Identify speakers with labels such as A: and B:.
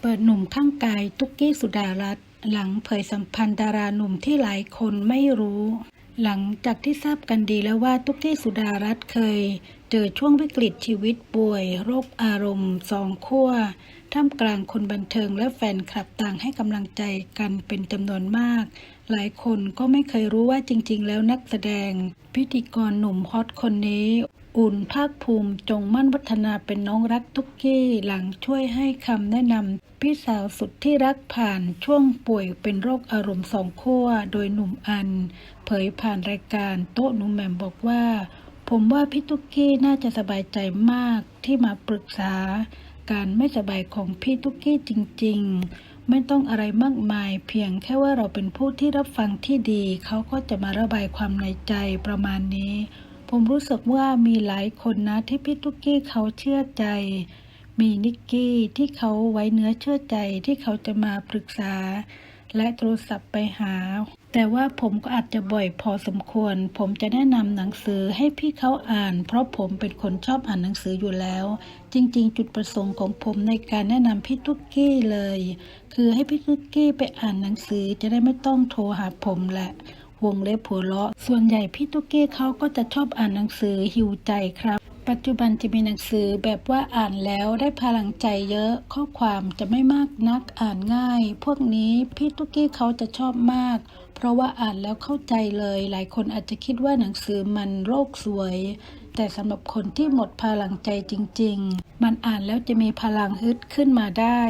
A: เปิดหนุ่มข้างกายตุ๊กกี้สุดารัตน์หลังเผยสัมพันธ์ดาราหนุ่มที่หลายคนไม่รู้ หลังจากที่ทราบกันดีแล้วว่าตุ๊กกี้สุดารัตน์เคย เจอช่วงวิกฤตชีวิตป่วย โรคอารมณ์สองขั้ว ท่ามกลางคนบันเทิงและแฟนคลับต่างให้กำลังใจกันเป็นจำนวนมาก หลายคนก็ไม่เคยรู้ว่าจริง ๆ แล้วนักแสดง พิธีกรหนุ่มฮอตคนนี้อุ่นภาคภูมิจงมั่นวัฒนาเป็นน้องรักทุกกี้หลังช่วยให้คำแนะนำพี่สาวสุดที่รักผ่านช่วงป่วยเป็นโรคอารมณ์สองขั้วโดยหนุ่มอัน เผยผ่านรายการโต๊ะหนุ่มแหม่มบอกว่า ผมว่าพี่ตุ๊กกี้น่าจะสบายใจมากที่มาปรึกษา การไม่สบายของพี่ตุ๊กกี้จริง ๆ ไม่ต้องอะไรมากมาย เพียงแค่ว่าเราเป็นผู้ที่รับฟังที่ดี เขาก็จะมาระบายความในใจประมาณนี้ ผมรู้สึกว่ามีหลายคนนะที่พี่ตุ๊กกี้เขาเชื่อใจ มีนิกกี้ที่เขาไว้เนื้อเชื่อใจที่เขาจะมาปรึกษา และโทรศัพท์ไปหา แต่ว่าผมก็อาจจะบ่อยพอสมควร ผมจะแนะนำหนังสือให้พี่เขาอ่าน เพราะผมเป็นคนชอบอ่านหนังสืออยู่แล้ว จริง ๆ จุดประสงค์ของผมในการแนะนำพี่ตุ๊กกี้เลย คือให้พี่ตุ๊กกี้ไปอ่านหนังสือจะได้ไม่ต้องโทรหาผมแหละวงเล็บหัวเราะ ส่วนใหญ่พี่ตุ๊กกี้เขาก็จะชอบอ่านหนังสือหิวใจครับ ปัจจุบันจะมีหนังสือแบบว่าอ่านแล้วได้พลังใจเยอะ ข้อความจะไม่มากนักอ่านง่าย พวกนี้พี่ตุ๊กกี้เขาจะชอบมาก เพราะว่าอ่านแล้วเข้าใจเลย หลายคนอาจจะคิดว่าหนังสือมันโลกสวย แต่สำหรับคนที่หมดพลังใจจริง ๆ มันอ่านแล้วจะมีพลังฮึดขึ้นมาได้